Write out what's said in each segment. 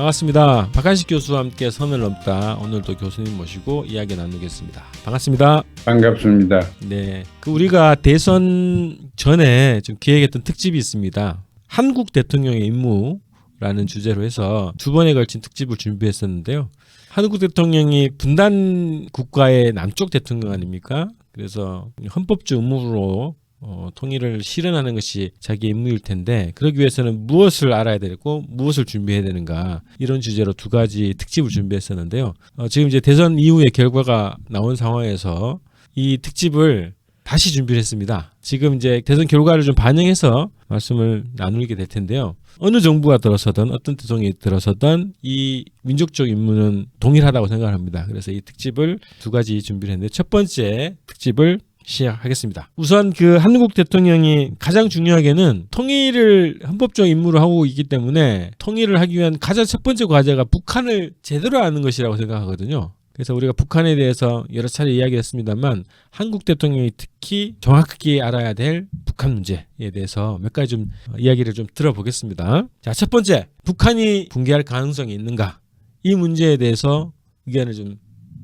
반갑습니다. 박한식 교수와 함께 선을 넘다 오늘도 교수님 모시고 이야기 나누겠습니다. 반갑습니다. 반갑습니다. 네, 그 우리가 대선 전에 좀 기획했던 특집이 있습니다. 한국 대통령의 임무라는 주제로 해서 두 번에 걸친 특집을 준비했었는데요. 한국 대통령이 분단 국가의 남쪽 대통령 아닙니까? 그래서 헌법주 의무로 어, 통일을 실현하는 것이 자기 임무일 텐데 그러기 위해서는 무엇을 알아야 되고 무엇을 준비해야 되는가 이런 주제로 두 가지 특집을 준비했었는데요. 어, 지금 이제 대선 이후의 결과가 나온 상황에서 이 특집을 다시 준비를 했습니다. 지금 이제 대선 결과를 좀 반영해서 말씀을 나누게 될 텐데요. 어느 정부가 들어서든 어떤 대통령이 들어서든 이 민족적 임무는 동일하다고 생각합니다. 그래서 이 특집을 두 가지 준비를 했는데 첫 번째 특집을 시작하겠습니다. 우선 그 한국 대통령이 가장 중요하게는 통일을 헌법적 임무로 하고 있기 때문에 통일을 하기 위한 가장 첫 번째 과제가 북한을 제대로 아는 것이라고 생각하거든요. 그래서 우리가 북한에 대해서 여러 차례 이야기했습니다만 한국 대통령이 특히 정확하게 알아야 될 북한 문제에 대해서 몇 가지 좀 이야기를 좀 들어보겠습니다. 자, 첫 번째, 북한이 붕괴할 가능성이 있는가? 이 문제에 대해서 의견을 좀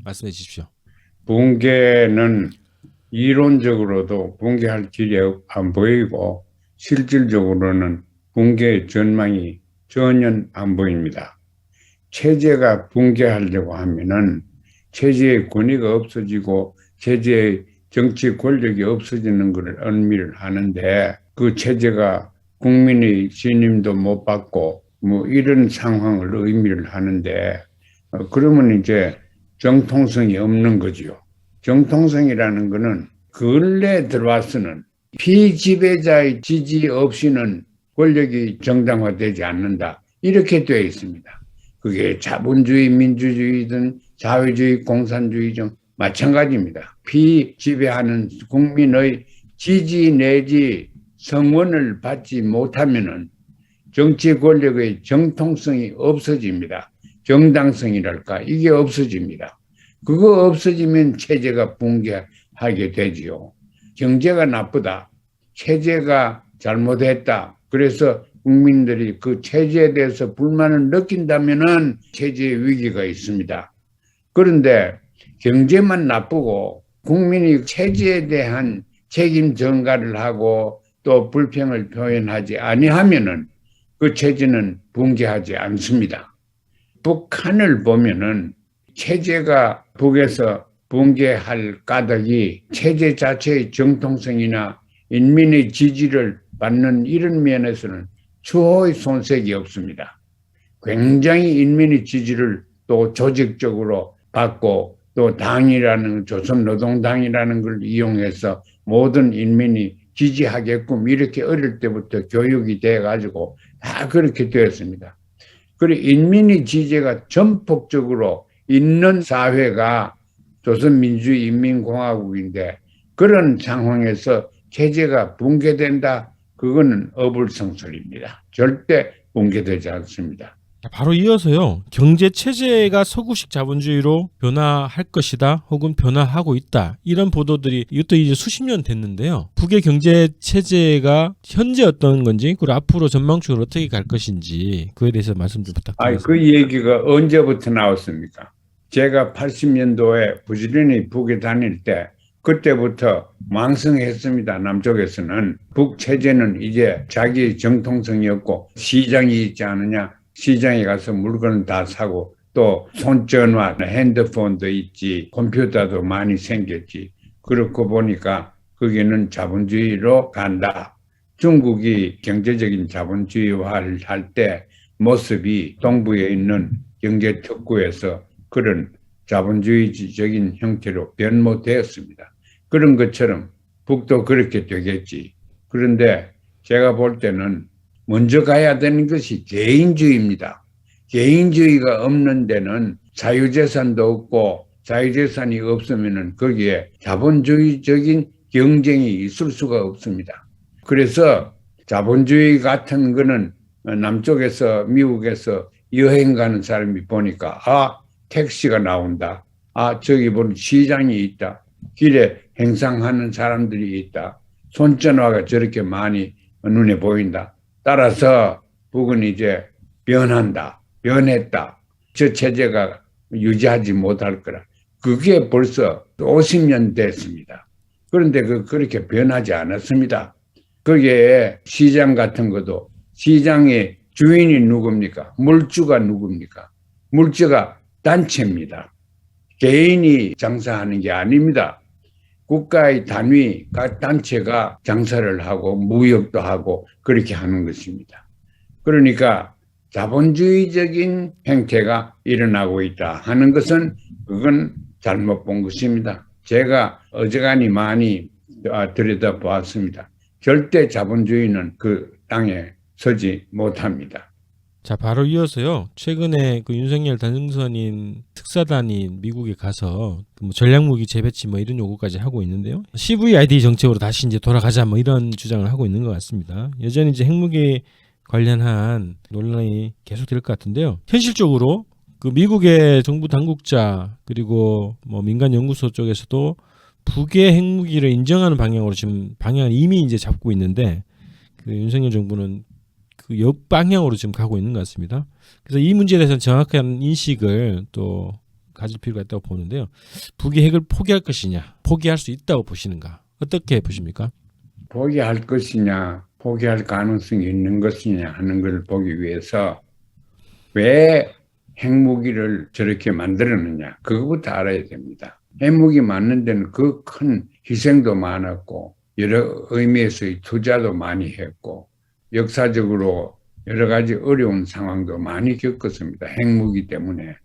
말씀해 주십시오. 붕괴는 이론적으로도 붕괴할 길이 안 보이고 실질적으로는 붕괴의 전망이 전혀 안 보입니다. 체제가 붕괴하려고 하면은 체제의 권위가 없어지고 체제의 정치 권력이 없어지는 것을 의미를 하는데 그 체제가 국민의 신임도 못 받고 뭐 이런 상황을 의미를 하는데 어, 그러면 이제 정통성이 없는 거지요. 정통성이라는 것은 근래 들어와서는 피지배자의 지지 없이는 권력이 정당화되지 않는다. 이렇게 되어 있습니다. 그게 자본주의, 민주주의든 사회주의, 공산주의 중 마찬가지입니다. 피지배하는 국민의 지지 내지 성원을 받지 못하면은 정치 권력의 정통성이 없어집니다. 정당성이랄까 이게 없어집니다. 그거 없어지면 체제가 붕괴하게 되지요. 경제가 나쁘다. 체제가 잘못했다. 그래서 국민들이 그 체제에 대해서 불만을 느낀다면은 체제의 위기가 있습니다. 그런데 경제만 나쁘고 국민이 체제에 대한 책임 전가를 하고 또 불평을 표현하지 아니하면은 그 체제는 붕괴하지 않습니다. 북한을 보면은 체제가 북에서 붕괴할 까닭이 체제 자체의 정통성이나 인민의 지지를 받는 이런 면에서는 추호의 손색이 없습니다. 굉장히 인민의 지지를 또 조직적으로 받고 또 당이라는 조선노동당이라는 걸 이용해서 모든 인민이 지지하게끔 이렇게 어릴 때부터 교육이 돼 가지고 다 그렇게 되었습니다. 그리고 인민의 지지가 전폭적으로 있는 사회가 조선민주인민공화국인데 그런 상황에서 체제가 붕괴된다. 그거는 어불성설입니다. 절대 붕괴되지 않습니다. 바로 이어서요. 경제 체제가 서구식 자본주의로 변화할 것이다. 혹은 변화하고 있다. 이런 보도들이 이것도 이제 수십 년 됐는데요. 북의 경제 체제가 현재 어떤 건지 그리고 앞으로 전망적으로 어떻게 갈 것인지 그에 대해서 말씀 좀 부탁드립니다. 아, 그 얘기가 언제부터 나왔습니까? 제가 80년도에 부지런히 북에 다닐 때 그때부터 망성했습니다. 남쪽에서는 북 체제는 이제 자기 정통성이 없고 시장이 있지 않느냐. 시장에 가서 물건을 다 사고 또 손전화, 핸드폰도 있지, 컴퓨터도 많이 생겼지. 그렇고 보니까 거기는 자본주의로 간다. 중국이 경제적인 자본주의화를 할 때 모습이 동부에 있는 경제 특구에서 그런 자본주의적인 형태로 변모되었습니다. 그런 것처럼 북도 그렇게 되겠지. 그런데 제가 볼 때는 먼저 가야 되는 것이 개인주의입니다. 개인주의가 없는 데는 자유재산도 없고 자유재산이 없으면 거기에 자본주의적인 경쟁이 있을 수가 없습니다. 그래서 자본주의 같은 거는 남쪽에서 미국에서 여행 가는 사람이 보니까 아 택시가 나온다. 아 저기 보면 시장이 있다. 길에 행상하는 사람들이 있다. 손전화가 저렇게 많이 눈에 보인다. 따라서 북은 이제 변한다. 변했다. 저 체제가 유지하지 못할 거라. 그게 벌써 50년 됐습니다. 그런데 그 그렇게 변하지 않았습니다. 거기에 시장 같은 것도 시장의 주인이 누굽니까? 물주가 누굽니까? 물주가 단체입니다. 개인이 장사하는 게 아닙니다. 국가의 단위, 각 단체가 장사를 하고 무역도 하고 그렇게 하는 것입니다. 그러니까 자본주의적인 행태가 일어나고 있다 하는 것은 그건 잘못 본 것입니다. 제가 어지간히 많이 아, 들여다보았습니다. 절대 자본주의는 그 땅에 서지 못합니다. 자, 바로 이어서요. 최근에 그 윤석열 단승선인 특사단이 미국에 가서 뭐 전략무기 재배치 뭐 이런 요구까지 하고 있는데요. CVID 정책으로 다시 이제 돌아가자 뭐 이런 주장을 하고 있는 것 같습니다. 여전히 이제 핵무기 관련한 논란이 계속될 것 같은데요. 현실적으로 그 미국의 정부 당국자 그리고 뭐 민간 연구소 쪽에서도 북의 핵무기를 인정하는 방향으로 지금 방향을 이미 이제 잡고 있는데 그 윤석열 정부는 그 역방향으로 지금 가고 있는 것 같습니다. 그래서 이 문제에 대해서는 정확한 인식을 또 가질 필요가 있다고 보는데요. 북이 핵을 포기할 것이냐, 포기할 수 있다고 보시는가? 어떻게 보십니까? 포기할 것이냐, 포기할 가능성이 있는 것이냐 하는 것을 보기 위해서 왜 핵무기를 저렇게 만들었느냐, 그거부터 알아야 됩니다. 핵무기 만든 데는 그 큰 희생도 많았고, 여러 의미에서의 투자도 많이 했고, 역사적으로 여러 가지 어려운 상황도 많이 겪었습니다. 핵무기 때문에.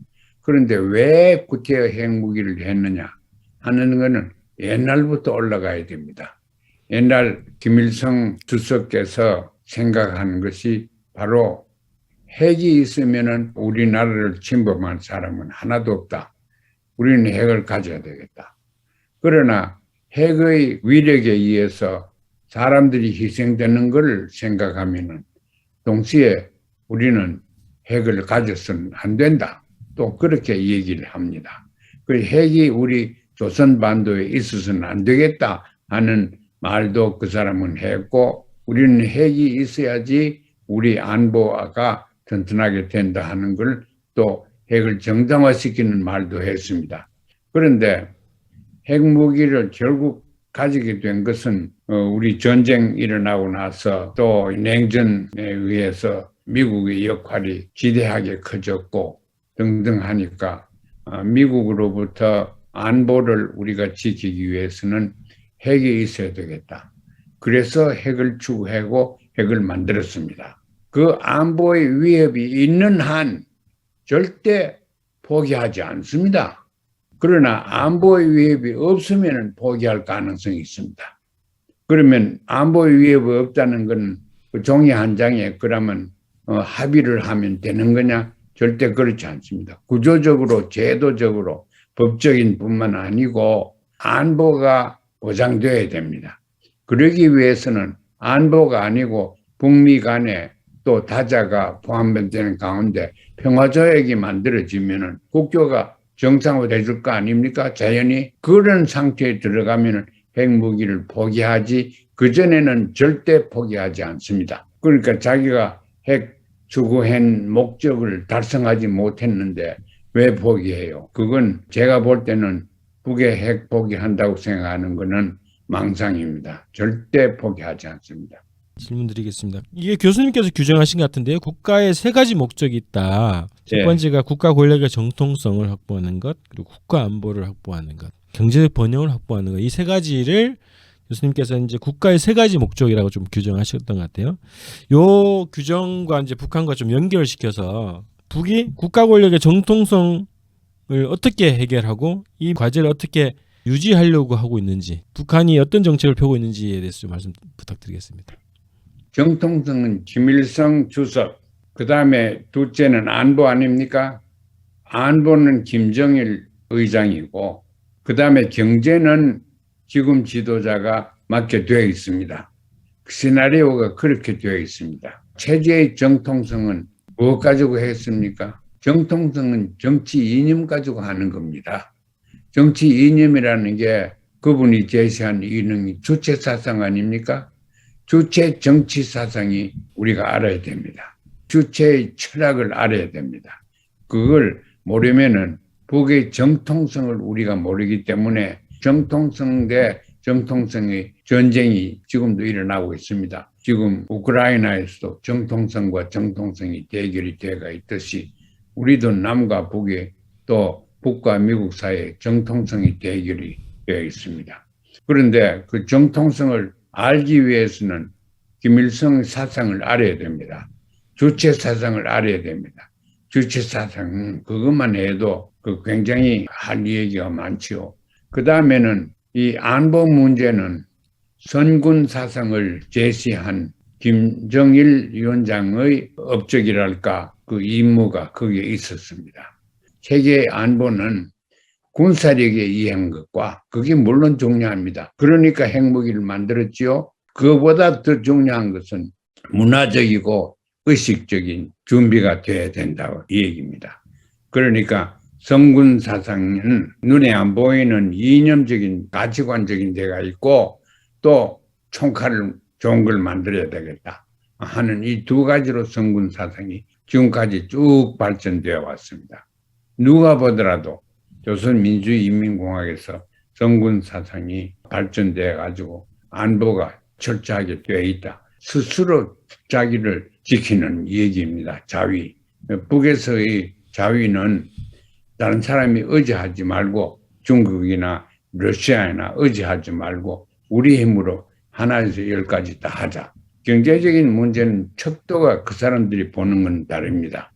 그런데 왜 구태여 핵무기를 했느냐 하는 것은 옛날부터 올라가야 됩니다. 옛날 김일성 주석께서 생각하는 것이 바로 핵이 있으면은 우리나라를 침범한 사람은 하나도 없다. 우리는 핵을 가져야 되겠다. 그러나 핵의 위력에 의해서 사람들이 희생되는 것을 생각하면은 동시에 우리는 핵을 가져서는 안 된다. 또 그렇게 얘기를 합니다. 그 핵이 우리 조선 반도에 있어서는 안 되겠다 하는 말도 그 사람은 했고 우리는 핵이 있어야지 우리 안보가 튼튼하게 된다 하는 걸 또 핵을 정당화시키는 말도 했습니다. 그런데 핵무기를 결국 가지게 된 것은 어, 우리 전쟁 일어나고 나서 또 냉전에 의해서 미국의 역할이 지대하게 커졌고 등등 하니까 어, 미국으로부터 안보를 우리가 지키기 위해서는 핵이 있어야 되겠다. 그래서 핵을 추구하고 핵을 만들었습니다. 그 안보의 위협이 있는 한 절대 포기하지 않습니다. 그러나 안보의 위협이 없으면 포기할 가능성이 있습니다. 그러면 안보의 위협이 없다는 건 그 종이 한 장에 그러면 어, 합의를 하면 되는 거냐? 절대 그렇지 않습니다. 구조적으로, 제도적으로, 법적인 뿐만 아니고 안보가 보장되어야 됩니다. 그러기 위해서는 안보가 아니고 북미 간에 또 다자가 포함되는 가운데 평화조약이 만들어지면은 국교가 정상화될 거 아닙니까? 자연히 그런 상태에 들어가면은 핵무기를 포기하지 그전에는 절대 포기하지 않습니다. 그러니까 자기가 핵 추구한 목적을 달성하지 못했는데 왜 포기해요? 그건 제가 볼 때는 북의 핵 포기한다고 생각하는 것은 망상입니다. 절대 포기하지 않습니다. 질문 드리겠습니다. 이게 교수님께서 규정하신 것 같은데요. 국가의 세 가지 목적이 있다. 첫 예. 번째가 국가 권력의 정통성을 확보하는 것, 그리고 국가 안보를 확보하는 것, 경제적 번영을 확보하는 것. 이 세 가지를 교수님께서 이제 국가의 세 가지 목적이라고 좀 규정하셨던 것 같아요. 요 규정과 이제 북한과 좀 연결시켜서 북이 국가 권력의 정통성을 어떻게 해결하고 이 과제를 어떻게 유지하려고 하고 있는지, 북한이 어떤 정책을 펴고 있는지에 대해서 좀 말씀 부탁드리겠습니다. 정통성은 김일성 주석, 그 다음에 둘째는 안보 아닙니까? 안보는 김정일 의장이고, 그 다음에 경제는 지금 지도자가 맡게 되어 있습니다. 그 시나리오가 그렇게 되어 있습니다. 체제의 정통성은 무엇 가지고 했습니까? 정통성은 정치 이념 가지고 하는 겁니다. 정치 이념이라는 게 그분이 제시한 이념이 주체 사상 아닙니까? 주체 정치 사상이 우리가 알아야 됩니다. 주체의 철학을 알아야 됩니다. 그걸 모르면은 북의 정통성을 우리가 모르기 때문에 정통성 대 정통성의 전쟁이 지금도 일어나고 있습니다. 지금 우크라이나에서도 정통성과 정통성이 대결이 되가 있듯이 우리도 남과 북이 또 북과 미국 사이에 정통성이 대결이 되어 있습니다. 그런데 그 정통성을 알기 위해서는 김일성 사상을 알아야 됩니다. 주체 사상을 알아야 됩니다. 주체 사상은 그것만 해도 그 굉장히 할 얘기가 많지요. 그 다음에는 이 안보 문제는 선군 사상을 제시한 김정일 위원장의 업적이랄까 그 임무가 거기에 있었습니다. 세계 안보는 군사력에 의한 것과 그게 물론 중요합니다. 그러니까 핵무기를 만들었지요. 그보다 더 중요한 것은 문화적이고 의식적인 준비가 돼야 된다고 이 얘기입니다. 그러니까 성군 사상은 눈에 안 보이는 이념적인 가치관적인 데가 있고 또 총칼을 좋은 걸 만들어야 되겠다 하는 이 두 가지로 성군 사상이 지금까지 쭉 발전되어 왔습니다. 누가 보더라도 조선민주인민공화국에서 성군 사상이 발전되어 가지고 안보가 철저하게 되어 있다. 스스로 자기를 지키는 얘기입니다. 자위. 북에서의 자위는 다른 사람이 의지하지 말고 중국이나 러시아나 의지하지 말고 우리 힘으로 하나에서 열까지 다 하자. 경제적인 문제는 척도가 그 사람들이 보는 건 다릅니다.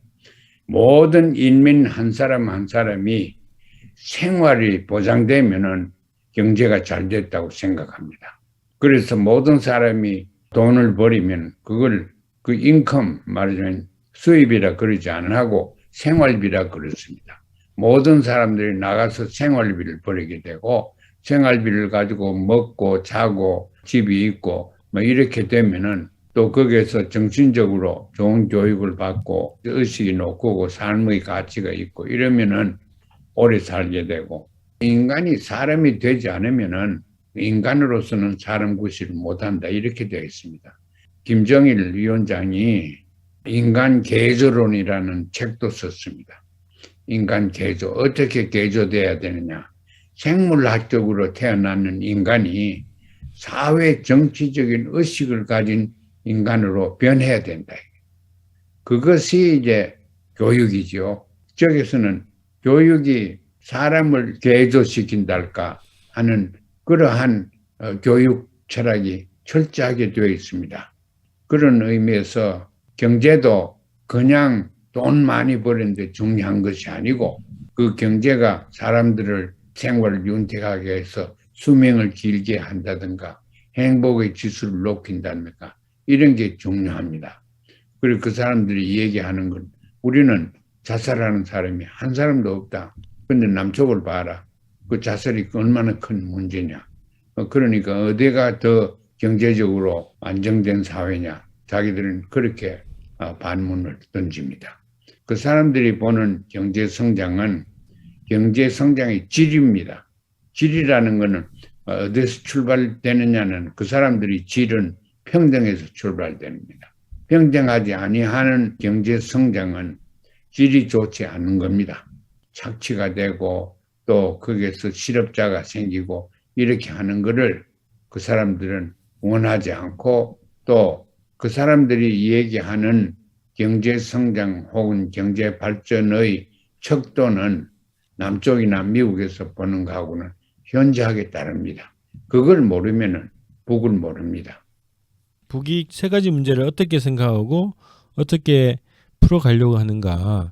모든 인민 한 사람 한 사람이 생활이 보장되면은 경제가 잘 됐다고 생각합니다. 그래서 모든 사람이 돈을 벌이면 그걸 그 인컴 말하자면 수입이라 그러지 않고 생활비라 그렇습니다. 모든 사람들이 나가서 생활비를 벌이게 되고 생활비를 가지고 먹고 자고 집이 있고 뭐 이렇게 되면은 또 거기에서 정신적으로 좋은 교육을 받고 의식이 높고 삶의 가치가 있고 이러면은 오래 살게 되고 인간이 사람이 되지 않으면은 인간으로서는 사람 구실을 못한다 이렇게 되어 있습니다. 김정일 위원장이 인간 개조론이라는 책도 썼습니다. 인간 개조 어떻게 개조돼야 되느냐? 생물학적으로 태어나는 인간이 사회 정치적인 의식을 가진 인간으로 변해야 된다. 그것이 이제 교육이죠. 저기서는 교육이 사람을 개조시킨달까 하는 그러한 어, 교육 철학이 철저하게 되어 있습니다. 그런 의미에서 경제도 그냥 돈 많이 버는데 중요한 것이 아니고 그 경제가 사람들을 생활을 윤택하게 해서 수명을 길게 한다든가 행복의 지수를 높인다든가 이런 게 중요합니다. 그리고 그 사람들이 얘기하는 건 우리는 자살하는 사람이 한 사람도 없다. 근데 남쪽을 봐라. 그 자살이 얼마나 큰 문제냐. 어, 그러니까 어디가 더 경제적으로 안정된 사회냐. 자기들은 그렇게 어, 반문을 던집니다. 그 사람들이 보는 경제 성장은 경제 성장의 질입니다. 질이라는 것은 어디서 출발되느냐는 그 사람들이 질은 평등에서 출발됩니다. 평등하지 아니하는 경제 성장은 질이 좋지 않은 겁니다. 착취가 되고 또 거기에서 실업자가 생기고 이렇게 하는 것을 그 사람들은 원하지 않고 또 그 사람들이 얘기하는 경제 성장 혹은 경제 발전의 척도는 남쪽이나 미국에서 보는 거하고는 현저하게 다릅니다. 그걸 모르면은 북을 모릅니다. 북이 세 가지 문제를 어떻게 생각하고 어떻게 풀어가려고 하는가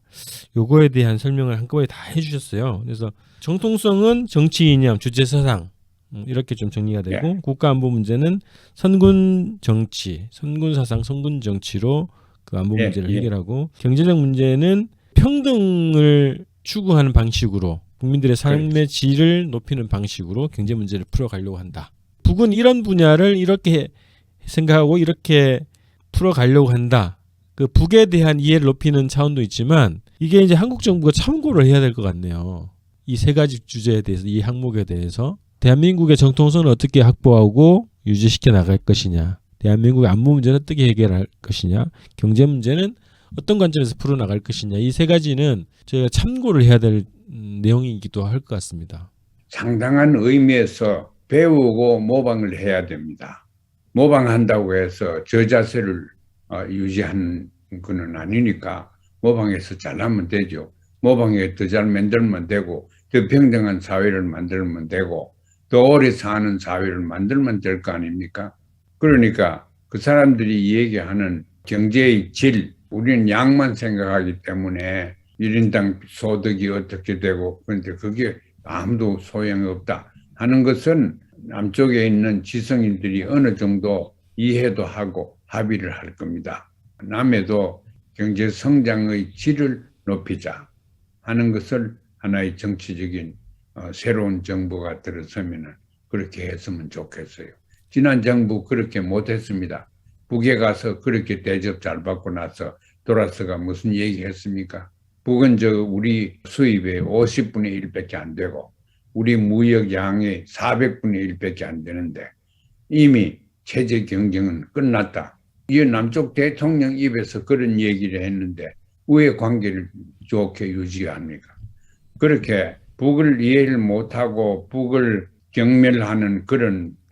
요거에 대한 설명을 한꺼번에 다 해주셨어요. 그래서 정통성은 정치 이념, 주체 사상 음, 이렇게 좀 정리가 되고 네. 국가 안보 문제는 선군 정치, 선군 사상, 선군 정치로 그 안보 예, 문제를 예. 해결하고 경제적 문제는 평등을 추구하는 방식으로 국민들의 삶의 그렇죠. 질을 높이는 방식으로 경제 문제를 풀어가려고 한다. 북은 이런 분야를 이렇게 생각하고 이렇게 풀어가려고 한다. 그 북에 대한 이해를 높이는 차원도 있지만 이게 이제 한국 정부가 참고를 해야 될 것 같네요. 이 세 가지 주제에 대해서 이 항목에 대해서 대한민국의 정통성을 어떻게 확보하고 유지시켜 나갈 것이냐, 대한민국의 안보 문제는 어떻게 해결할 것이냐, 경제 문제는 어떤 관점에서 풀어 나갈 것이냐 이 세 가지는 저희가 참고를 해야 될 음, 내용이기도 할 것 같습니다. 상당한 의미에서 배우고 모방을 해야 됩니다. 모방한다고 해서 저 자세를 어, 유지하는 것은 아니니까 모방해서 잘하면 되죠. 모방해 더 잘 만들면 되고 더 평등한 사회를 만들면 되고 더 오래 사는 사회를 만들면 될 거 아닙니까? 그러니까 그 사람들이 얘기하는 경제의 질, 우리는 양만 생각하기 때문에 1인당 소득이 어떻게 되고 그런데 그게 아무도 소용이 없다 하는 것은 남쪽에 있는 지성인들이 어느 정도 이해도 하고 합의를 할 겁니다. 남에도 경제 성장의 질을 높이자 하는 것을 하나의 정치적인 어, 새로운 정부가 들어서면 그렇게 했으면 좋겠어요. 지난 정부 그렇게 못했습니다. 북에 가서 그렇게 대접 잘 받고 나서 돌아서가 무슨 얘기 했습니까? 북은 저 우리 수입의 50분의 1밖에 안 되고 우리 무역 양의 400분의 1밖에 안 되는데 이미 체제 경쟁은 끝났다. 이 남쪽 대통령 입에서 그런 얘기를 했는데 왜 관계를 좋게 유지합니까? 그렇게 북을 이해를 못하고 북을 경멸하는 그런 어,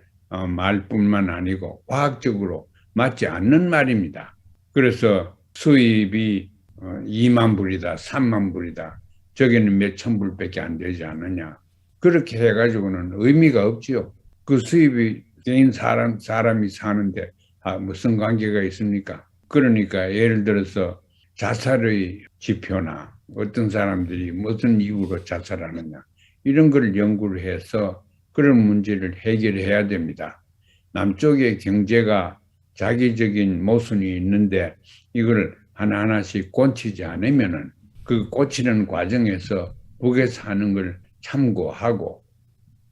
말뿐만 아니고 과학적으로 맞지 않는 말입니다. 그래서 수입이 어, 2만 불이다, 3만 불이다. 저기는 몇 천 불밖에 안 되지 않느냐. 그렇게 해가지고는 의미가 없지요. 그 수입이 개인 사람, 사람이 사는데 아, 무슨 관계가 있습니까? 그러니까 예를 들어서 자살의 지표나 어떤 사람들이 무슨 이유로 자살하느냐 이런 걸 연구를 해서 그런 문제를 해결해야 됩니다. 남쪽의 경제가 자기적인 모순이 있는데 이걸 하나하나씩 고치지 않으면은 그 고치는 과정에서 북에서 하는 걸 참고하고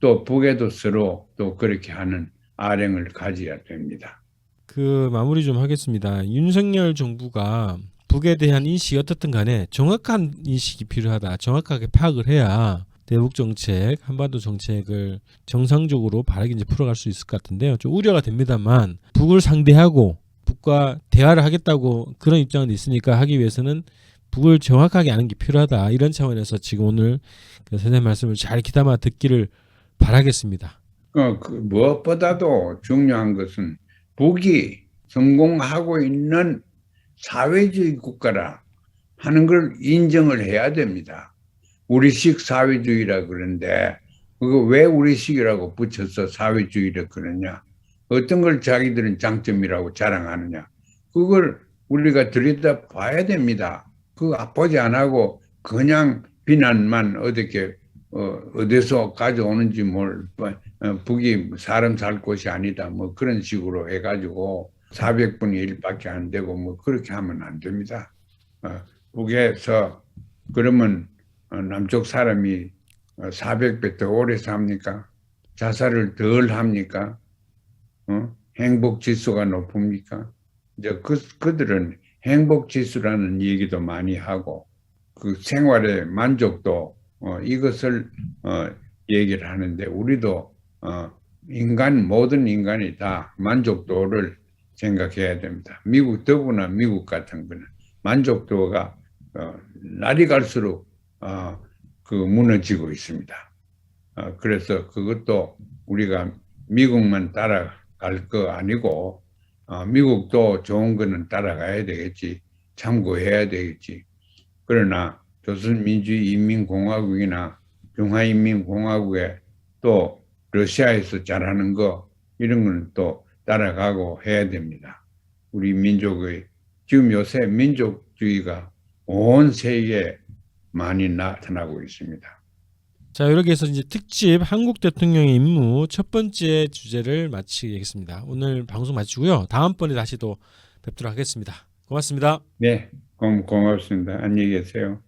또 북에도 서로 또 그렇게 하는 아령을 가져야 됩니다. 그 마무리 좀 하겠습니다. 윤석열 정부가 북에 대한 인식이 어떻든 간에 정확한 인식이 필요하다. 정확하게 파악을 해야 대북 정책, 한반도 정책을 정상적으로 바르게 이제 풀어갈 수 있을 것 같은데요. 좀 우려가 됩니다만 북을 상대하고 북과 대화를 하겠다고 그런 입장은 있으니까 하기 위해서는 북을 정확하게 아는 게 필요하다. 이런 차원에서 지금 오늘 그 선생님 말씀을 잘 귀담아 듣기를 바라겠습니다. 어, 그 무엇보다도 중요한 것은 북이 성공하고 있는 사회주의 국가라 하는 걸 인정을 해야 됩니다. 우리식 사회주의라 그러는데 그거 왜 우리식이라고 붙여서 사회주의라 그러냐? 어떤 걸 자기들은 장점이라고 자랑하느냐? 그걸 우리가 들여다 봐야 됩니다. 그 보지 안 하고 그냥 비난만 어떻게 어, 어디서 가져오는지 뭘 어, 북이 사람 살 곳이 아니다 뭐 그런 식으로 해가지고 400분의 1밖에 안 되고 뭐 그렇게 하면 안 됩니다. 어, 북에서 그러면 어, 남쪽 사람이 400배 더 오래 삽니까? 자살을 덜 합니까? 어? 행복 지수가 높습니까? 이제 그, 그들은 행복 지수라는 얘기도 많이 하고 그 생활의 만족도 어, 이것을 어, 얘기를 하는데 우리도 어, 인간 모든 인간이 다 만족도를 생각해야 됩니다. 미국 더구나 미국 같은 거는 만족도가 어, 날이 갈수록 어, 그 무너지고 있습니다. 어, 그래서 그것도 우리가 미국만 따라갈 거 아니고 어, 미국도 좋은 거는 따라가야 되겠지. 참고해야 되겠지. 그러나 조선민주인민공화국이나 중화인민공화국에 또 러시아에서 잘하는 거 이런 건또 따라가고 해야 됩니다. 우리 민족의 지금 요새 민족주의가 온 세계에 많이 나타나고 있습니다. 자 이렇게 해서 이제 특집 한국 대통령의 임무 첫 번째 주제를 마치겠습니다. 오늘 방송 마치고요. 다음번에 다시 또 뵙도록 하겠습니다. 고맙습니다. 네, 고, 고맙습니다. 안녕히 계세요.